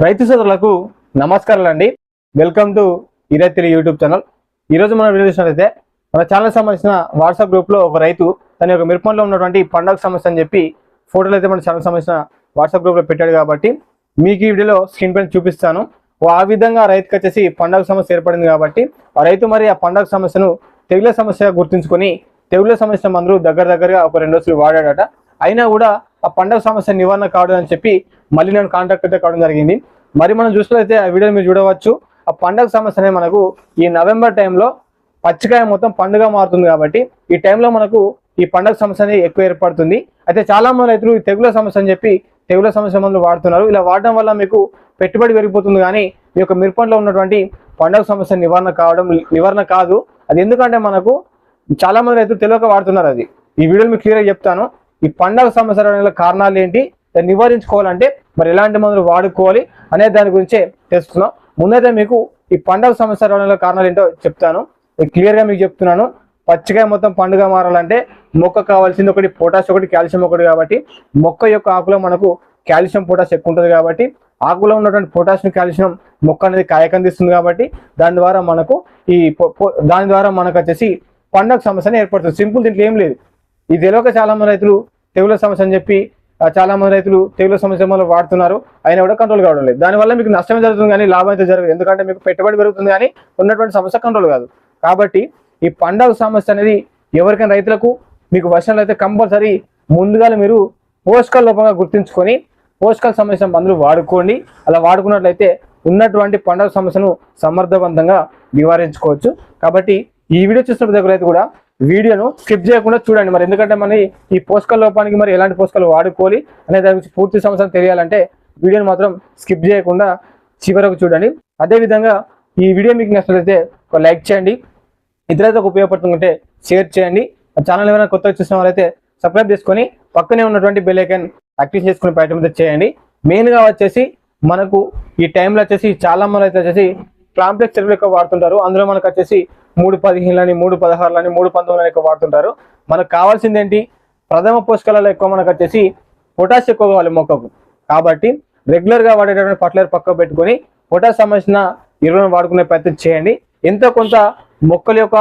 రైతు సోదరులకు నమస్కారాలు అండి welcome to Eraithulu YouTube channel ఈరోజు మనం వీడియో చూసినట్లయితే మన ఛానల్ సంబంధించిన వాట్సాప్ గ్రూప్లో ఒక రైతు తన యొక్క మిరపంలో ఉన్నటువంటి పండగ సమస్య అని చెప్పి ఫోటోలు అయితే మన ఛానల్ సంబంధించిన వాట్సాప్ గ్రూప్లో పెట్టాడు కాబట్టి మీకు ఈ వీడియోలో స్క్రీన్ పైన చూపిస్తాను. ఆ విధంగా రైతుకు రైతుకి వచ్చేసి పండగ సమస్య ఏర్పడింది కాబట్టి ఆ రైతు మరి ఆ పండగ సమస్యను తెగుల సమస్యగా గుర్తుంచుకొని తెగుల సమస్య మందులు దగ్గర దగ్గరగా ఒక రెండు రోజులు వాడాడట. అయినా కూడా ఆ పండగ సమస్య నివారణ కావడం అని చెప్పి మళ్ళీ నేను కాంటాక్ట్ అయితే కావడం జరిగింది. మరి మనం చూసినట్లయితే ఆ వీడియో మీరు చూడవచ్చు. ఆ పండగ సమస్య అనేది మనకు ఈ నవంబర్ టైంలో పచ్చికాయ మొత్తం పండుగ మారుతుంది కాబట్టి ఈ టైంలో మనకు ఈ పండగ సమస్య అనేది ఎక్కువ ఏర్పడుతుంది. అయితే చాలా మంది రైతులు ఈ తెగుల సమస్య అని చెప్పి తెగుల సమస్య మందులు వాడుతున్నారు. ఇలా వాడడం వల్ల మీకు పెట్టుబడి పెరిగిపోతుంది కానీ ఈ యొక్క మిరపంలో ఉన్నటువంటి పండగ సమస్య నివారణ కావడం నివారణ కాదు. అది ఎందుకంటే మనకు చాలా మంది రైతులు తెలియక వాడుతున్నారు అది. ఈ వీడియోలు మీకు క్లియర్గా చెప్తాను. ఈ పండగ సమస్య కారణాలు ఏంటి? దాన్ని నివారించుకోవాలంటే మరి ఎలాంటి మందులు వాడుకోవాలి అనే దాని గురించే తెలుసుకున్నాం ముందైతే మీకు ఈ పండగ సమస్య రావడానికి కారణాలు ఏంటో చెప్తాను. క్లియర్గా మీకు చెప్తున్నాను. పచ్చికాయ మొత్తం పండుగ మారాలంటే మొక్క కావాల్సింది ఒకటి పొటాష్ ఒకటి కాల్షియం ఒకటి కాబట్టి మొక్క యొక్క ఆకులో మనకు కాల్షియం పొటాష్ ఎక్కువ ఉంటుంది కాబట్టి ఆకులో ఉన్నటువంటి పొటాషియం కాల్షియం మొక్క అనేది కాయకందిస్తుంది కాబట్టి దాని ద్వారా మనకు ఈ పొ- దాని ద్వారా మనకు వచ్చేసి పండగ సమస్యను ఏర్పడుతుంది. సింపుల్ దీంట్లో ఏం లేదు. ఇది తెలియక చాలా మంది రైతులు తెగుల సమస్య అని చెప్పి చాలా మంది రైతులు తెగుల సమస్య వాడుతున్నారు. అయినా కూడా కంట్రోల్ కావడం లేదు. దానివల్ల మీకు నష్టమే జరుగుతుంది కానీ లాభం అయితే జరగదు. ఎందుకంటే మీకు పెట్టుబడి పెరుగుతుంది కానీ ఉన్నటువంటి సమస్య కంట్రోల్ కాదు. కాబట్టి ఈ పండగ సమస్య అనేది ఎవరికైనా రైతులకు మీకు వర్షాలు అయితే కంపల్సరీ ముందుగా మీరు పోషకాల లోపంగా గుర్తించుకొని పోషకాల సమస్య మందులు వాడుకోండి. అలా వాడుకున్నట్లయితే ఉన్నటువంటి పండగ సమస్యను సమర్థవంతంగా నివారించుకోవచ్చు. కాబట్టి ఈ వీడియో చూసిన దగ్గర అయితే కూడా వీడియోను స్కిప్ చేయకుండా చూడండి. మరి ఎందుకంటే మన ఈ పోషకాల లోపానికి మరి ఎలాంటి పోషకాలు వాడుకోవాలి అనే దాని గురించి పూర్తి సమస్యను తెలియాలంటే వీడియోని మాత్రం స్కిప్ చేయకుండా చివరకు చూడండి. అదేవిధంగా ఈ వీడియో మీకు నచ్చినట్లయితే ఒక లైక్ చేయండి. ఇతరులకు ఉపయోగపడుతుందంటే షేర్ చేయండి. ఛానల్ ఏమైనా కొత్తగా చూసిన వాళ్ళైతే సబ్స్క్రైబ్ చేసుకొని పక్కనే ఉన్నటువంటి బెల్ ఐకాన్ యాక్టివ్ చేసుకుని ప్రయత్నం అయితే చేయండి. మెయిన్గా వచ్చేసి మనకు ఈ టైంలో వచ్చేసి చాలా మంది అయితే వచ్చేసి కాంప్లెక్స్ ఎరువులు ఎక్కువ వాడుతుంటారు. అందులో మనకు వచ్చేసి మూడు పదిహేనులని మూడు పదహారులని మూడు పంతొమ్మిదిలని ఎక్కువ వాడుతుంటారు. మనకు కావాల్సింది ఏంటి ప్రథమ పోషకాలలో ఎక్కువ మనకు వచ్చేసి పొటాష్ ఎక్కువ కావాలి మొక్కకు. కాబట్టి రెగ్యులర్గా వాడేటటువంటి ఫర్టిలైజర్ పక్కకు పెట్టుకొని పొటాష్ సంబంధించిన ఎరువులను వాడుకునే ప్రయత్నం చేయండి. ఎంతో కొంత మొక్కల యొక్క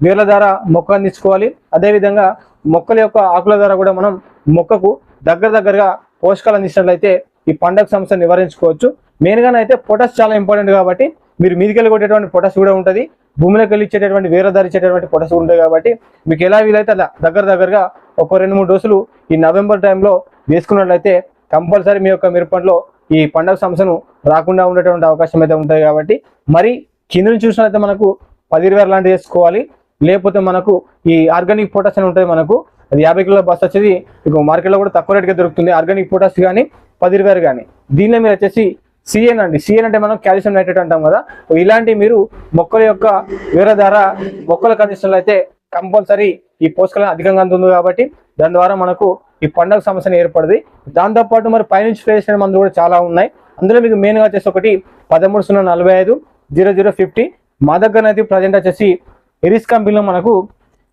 వేర్ల ద్వారా మొక్క అందించుకోవాలి. అదేవిధంగా మొక్కల యొక్క ఆకుల ద్వారా కూడా మనం మొక్కకు దగ్గర దగ్గరగా పోషకాలు అందించినట్లయితే ఈ పండగ సమస్యను నివారించుకోవచ్చు. మెయిన్గానైతే పొటాష్ చాలా ఇంపార్టెంట్ కాబట్టి మీరు మీదికెళ్ళి కొట్టేటువంటి పొటాష్ కూడా ఉంటుంది. భూమిలోకి వెళ్ళి ఇచ్చేటటువంటి వేరే ధర ఇచ్చేటటువంటి పొటాష్ కాబట్టి మీకు ఎలా వీలైతే అలా దగ్గర దగ్గరగా ఒక రెండు మూడు డోసులు ఈ నవంబర్ టైంలో వేసుకున్నట్లయితే కంపల్సరీ మీ యొక్క మిరపంలో ఈ పండగ సమస్యను రాకుండా ఉండేటువంటి అవకాశం అయితే ఉంటుంది కాబట్టి మరి కింద నుంచి చూసినట్లయితే మనకు పది ఇరవై లాంటివి వేసుకోవాలి. లేకపోతే మనకు ఈ ఆర్గానిక్ పొటాస్ అని ఉంటుంది మనకు. అది యాభై కిలోల బస్సు వచ్చేది మీకు మార్కెట్లో కూడా తక్కువ రేటుగా దొరుకుతుంది. ఆర్గానిక్ పొటాస్ కానీ పది ఇరవై కానీ. దీనిలో మీరు వచ్చేసి సిఎన్ అండి. సిఎన్ అంటే మనం కాల్షియం నైట్రేట్ అంటాం కదా. ఇలాంటి మీరు మొక్కల యొక్క వేరే ద్వారా మొక్కల కండిషన్లో అయితే కంపల్సరీ ఈ పోషకాలను అధికంగా అందుతుంది కాబట్టి దాని ద్వారా మనకు ఈ పండగ సమస్యను ఏర్పడింది దాంతోపాటు మరి పైనుంచి స్ప్రే మందులు కూడా చాలా ఉన్నాయి. అందులో మీకు మెయిన్గా వచ్చేసి ఒకటి పదమూడు సున్నా నలభై ఐదు జీరో జీరో ఫిఫ్టీ. మా దగ్గర అయితే ప్రజెంట్ వచ్చేసి ఎరిస్ కంపెనీలో మనకు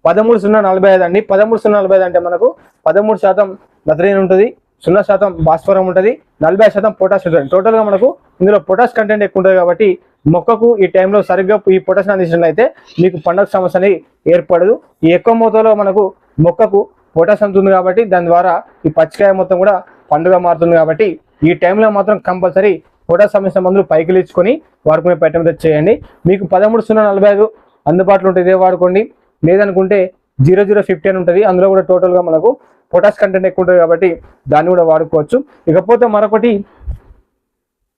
పదమూడు సున్నా నలభై ఐదు అండి. పదమూడు సున్నా నలభై ఐదు అంటే మనకు పదమూడు శాతం నత్రజని ఉంటుంది. సున్నా శాతం భాస్వరం ఉంటుంది నలభై శాతం పొటాష్ ఉంటుంది. టోటల్గా మనకు ఇందులో పొటాష్ కంటెంట్ ఎక్కువ ఉంటుంది కాబట్టి మొక్కకు ఈ టైంలో సరిగ్గా ఈ పొటాష్ అందించినట్లయితే మీకు పండగ సమస్య అనేది ఏర్పడదు. ఈ ఎక్కువ మోతాదులో మనకు మొక్కకు పొటాష్ అందుతుంది కాబట్టి దాని ద్వారా ఈ పచ్చికాయ మొత్తం కూడా పండుగ మారుతుంది కాబట్టి ఈ టైంలో మాత్రం కంపల్సరీ పొటాష్ సమస్య మందులు పైకి ఇచ్చుకొని వాడుకునే ప్రయత్నం చేయండి. మీకు పదమూడు సున్నా నలభై ఐదు అందుబాటులో ఉంటుంది ఇదే వాడుకోండి. లేదనుకుంటే జీరో జీరో ఫిఫ్టీ అని ఉంటుంది. అందులో కూడా టోటల్గా మనకు పొటాష్ కంటెంట్ ఎక్కువ ఉంటుంది కాబట్టి దాన్ని కూడా వాడుకోవచ్చు. ఇకపోతే మరొకటి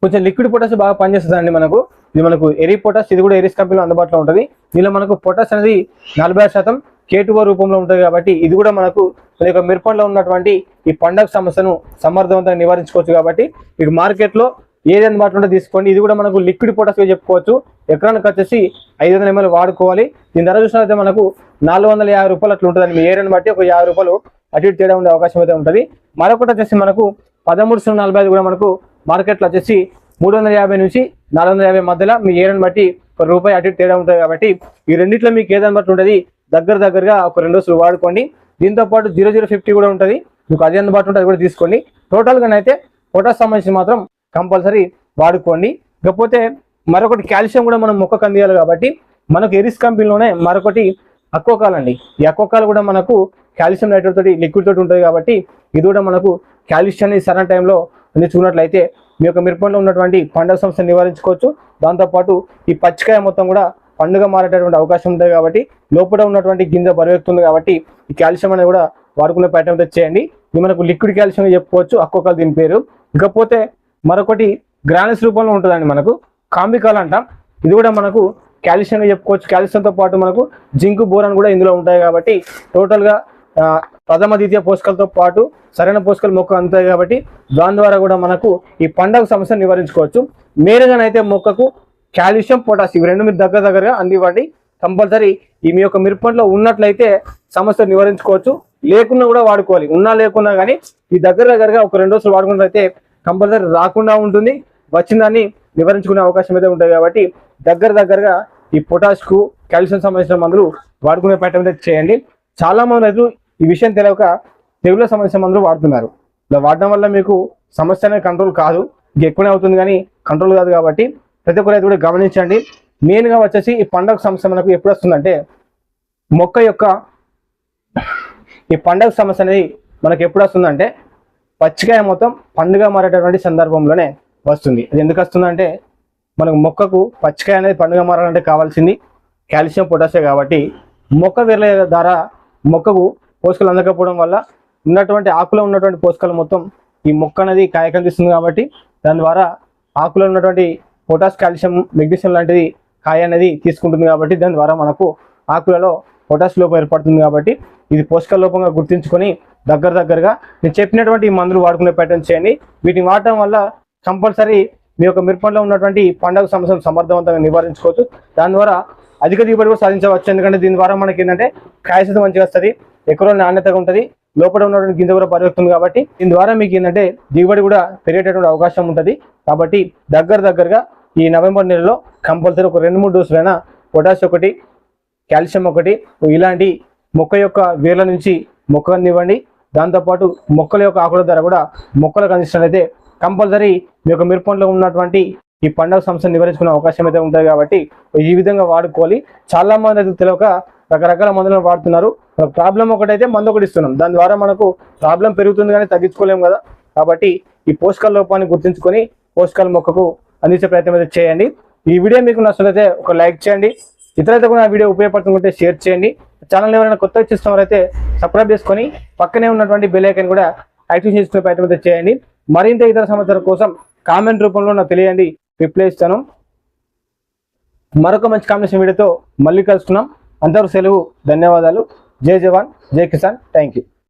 కొంచెం లిక్విడ్ పొటాష్ బాగా పనిచేస్తుందండి మనకు. ఇది మనకు ఎరి పొటాష్ ఇది కూడా ఎరిస్ కంపెనీలో అందుబాటులో ఉంటుంది. దీనిలో మనకు పొటాష్ అనేది నలభై శాతం కేటువ రూపంలో ఉంటుంది కాబట్టి ఇది కూడా మనకు మన యొక్క మిరపంలో ఉన్నటువంటి ఈ పండగ సమస్యను సమర్థవంతంగా నివారించుకోవచ్చు కాబట్టి మీకు మార్కెట్లో ఏది అందుబాటులో ఉంటే తీసుకోండి. ఇది కూడా మనకు లిక్విడ్ పొటాష్ చెప్పుకోవచ్చు. ఎకరానికి వచ్చేసి ఐదు వందల ఎంఎల్ వాడుకోవాలి. దీని ధర చూసినట్లయితే మనకు నాలుగు వందల యాభై రూపాయలు అట్లా ఉంటుంది మీ ఏరియాని బట్టి ఒక యాభై రూపాయలు అటు ఇటు తేడా ఉండే అవకాశం అయితే ఉంటుంది. మరొకటి వచ్చేసి మనకు పదమూడు సున్నా నలభై ఐదు కూడా మనకు మార్కెట్లో వచ్చేసి మూడు వందల యాభై నుంచి నాలుగు వందల యాభై మధ్యలో మీ ఏరని బట్టి ఒక రూపాయి అటు తేడా ఉంటుంది కాబట్టి ఈ రెండిట్లో మీకు ఏదని బట్టి ఉంటుంది దగ్గర దగ్గరగా ఒక రెండు రోజులు వాడుకోండి. దీంతో పాటు జీరో జీరో ఫిఫ్టీ కూడా ఉంటుంది. మీకు అది అందుబాటు ఉంటుంది కూడా తీసుకోండి. టోటల్గా అయితే పొటాష్ సంబంధించి మాత్రం కంపల్సరీ వాడుకోండి. ఇకపోతే మరొకటి కాల్షియం కూడా మనం మొక్కకు అందియాలి కాబట్టి మనకు ఎరిస్ కంపెనీలోనే మరొకటి అక్కోకాల్ అండి. ఈ అక్కోకాల్ కూడా మనకు కాల్షియం నైట్రేట్ తోటి లిక్విడ్ తోటి ఉంటుంది కాబట్టి ఇది కూడా మనకు కాల్షియాన్ని సరైన టైంలో అందించుకున్నట్లయితే మీ యొక్క మిరపంలో ఉన్నటువంటి పండుగ సమస్యను నివారించుకోవచ్చు. దాంతోపాటు ఈ పచ్చికాయ మొత్తం కూడా పండుగ మారేటటువంటి అవకాశం ఉంటుంది కాబట్టి లోపల ఉన్నటువంటి గింజ బరువెక్కుతుంది కాబట్టి ఈ కాల్షియం అనేది కూడా వాడుకునే ప్రయత్నం చేయండి. ఇది మనకు లిక్విడ్ కాల్షియం చెప్పుకోవచ్చు. అక్కోకాల్ దీని పేరు. ఇకపోతే మరొకటి గ్రానైస్ రూపంలో ఉంటుందండి మనకు. కాంబికాల్ అంటాం. ఇది కూడా మనకు కాల్షియం చెప్పుకోవచ్చు. కాల్షియంతో పాటు మనకు జింక్ బోరాన్ కూడా ఇందులో ఉంటాయి కాబట్టి టోటల్గా ప్రథమ ద్వితీయ పోషకాలతో పాటు సరైన పోషకాలు మొక్క అందుతాయి కాబట్టి దాని ద్వారా కూడా మనకు ఈ పండగ సమస్యను నివారించుకోవచ్చు. మేలుగానైతే మొక్కకు కాల్షియం పొటాష్ ఇవి రెండు మీరు దగ్గర దగ్గరగా అందివ్వండి. కంపల్సరీ ఈ మీ యొక్క మిరపంట్లో ఉన్నట్లయితే సమస్య నివారించుకోవచ్చు. లేకున్నా కూడా వాడుకోవాలి. ఉన్నా లేకున్నా కానీ ఈ దగ్గర దగ్గరగా ఒక రెండు రోజులు వాడుకున్నట్లయితే కంపల్సరీ రాకుండా ఉంటుంది. వచ్చిన దాన్ని నివారించుకునే అవకాశం అయితే ఉంటుంది కాబట్టి దగ్గర దగ్గరగా ఈ పొటాష్కు కాల్షియం సంబంధించిన మందులు వాడుకునే ప్రయత్నం అయితే చేయండి. చాలా మంది రైతులు ఈ విషయం తెలియక తెలుగులో సమస్య మందులు వాడుతున్నారు. ఇలా వాడడం వల్ల మీకు సమస్య అనేది కంట్రోల్ కాదు. ఇంక ఎక్కువనే అవుతుంది కానీ కంట్రోల్ కాదు కాబట్టి ప్రతి ఒక్క రైతు కూడా గమనించండి. మెయిన్గా వచ్చేసి ఈ పండగ సమస్య మనకు ఎప్పుడు వస్తుందంటే మొక్క యొక్క ఈ పండగ సమస్య అనేది మనకు ఎప్పుడు వస్తుందంటే పచ్చికాయ మొత్తం పండుగ మారేటటువంటి సందర్భంలోనే వస్తుంది. అది ఎందుకు వస్తుందంటే మనకు మొక్కకు పచ్చికాయ అనేది పండుగ మారాలంటే కావాల్సింది కాల్షియం పొటాషియం కాబట్టి మొక్క విరలే ద్వారా మొక్కకు పోషకాలు అందకపోవడం వల్ల ఉన్నటువంటి ఆకులో ఉన్నటువంటి పోషకాలు మొత్తం ఈ మొక్క అనేది కాయ కనిపిస్తుంది కాబట్టి దాని ద్వారా ఆకులో ఉన్నటువంటి పొటాష్ కాల్షియం మెగ్నీషియం లాంటిది కాయ అనేది తీసుకుంటుంది కాబట్టి దాని ద్వారా మనకు ఆకులలో పొటాష్ లోపం ఏర్పడుతుంది కాబట్టి ఇది పోషక లోపంగా గుర్తించుకొని దగ్గర దగ్గరగా నేను చెప్పినటువంటి ఈ మందులు వాడుకునే ప్రయత్నం చేయండి. వీటిని వాడటం వల్ల కంపల్సరీ మీ యొక్క మిరపంలో ఉన్నటువంటి పండుగ సమస్యను సమర్థవంతంగా నివారించుకోవచ్చు. దాని ద్వారా అధిక దిగుబడి కూడా సాధించవచ్చు. ఎందుకంటే దీని ద్వారా మనకి ఏంటంటే కాయ మంచిగా వస్తుంది. ఎక్కువ నాణ్యతగా ఉంటుంది. లోపల ఉన్నటువంటి గింజ కూడా పరిగెత్తుంది కాబట్టి దీని ద్వారా మీకు ఏంటంటే దిగుబడి కూడా పెరిగేటటువంటి అవకాశం ఉంటుంది. కాబట్టి దగ్గర దగ్గరగా ఈ నవంబర్ నెలలో కంపల్సరీ ఒక రెండు మూడు డోసులైనా పొటాష్ ఒకటి కాల్షియం ఒకటి ఇలాంటి మొక్క యొక్క వేర్ల నుంచి మొక్క అందివ్వండి. దాంతోపాటు మొక్కల యొక్క ఆకుల ధర కూడా మొక్కలకు అందించినట్లయితే కంపల్సరీ మీ యొక్క మిరపంలో ఉన్నటువంటి ఈ పండుగ సమస్యను నివారించుకునే అవకాశం అయితే ఉంటుంది కాబట్టి ఈ విధంగా వాడుకోవాలి. చాలా మంది అయితే తెలియక రకరకాల మందులను వాడుతున్నారు. ప్రాబ్లం ఒకటైతే మందు ఒకటి ఇస్తున్నాం. దాని ద్వారా మనకు ప్రాబ్లం పెరుగుతుంది కానీ తగ్గించుకోలేము కదా. కాబట్టి ఈ పోషకాల లోపాన్ని గుర్తుంచుకొని పోషకాల మొక్కకు అందించే ప్రయత్నం అయితే చేయండి. ఈ వీడియో మీకు నచ్చినట్లయితే ఒక లైక్ చేయండి. ఇతరులతో కూడా ఆ వీడియో ఉపయోగపడుతుంటే షేర్ చేయండి. ఛానల్ ఎవరైనా కొత్త చూస్తున్నవారైతే సబ్స్క్రైబ్ చేసుకొని పక్కనే ఉన్నటువంటి బెల్ కూడా యాక్టివ్ చేసుకునే ప్రయత్నం అయితే చేయండి. మరింత ఇతర సమాచారం కోసం కామెంట్ రూపంలో నాకు తెలియండి. రిప్లై ఇస్తాను మరొక మంచి కాంబినేషన్ వీడియోతో మళ్ళీ కలుస్తున్నాం అందరూ సెలవు ధన్యవాదాలు. జై జవాన్ జై కిసాన్ థ్యాంక్ యూ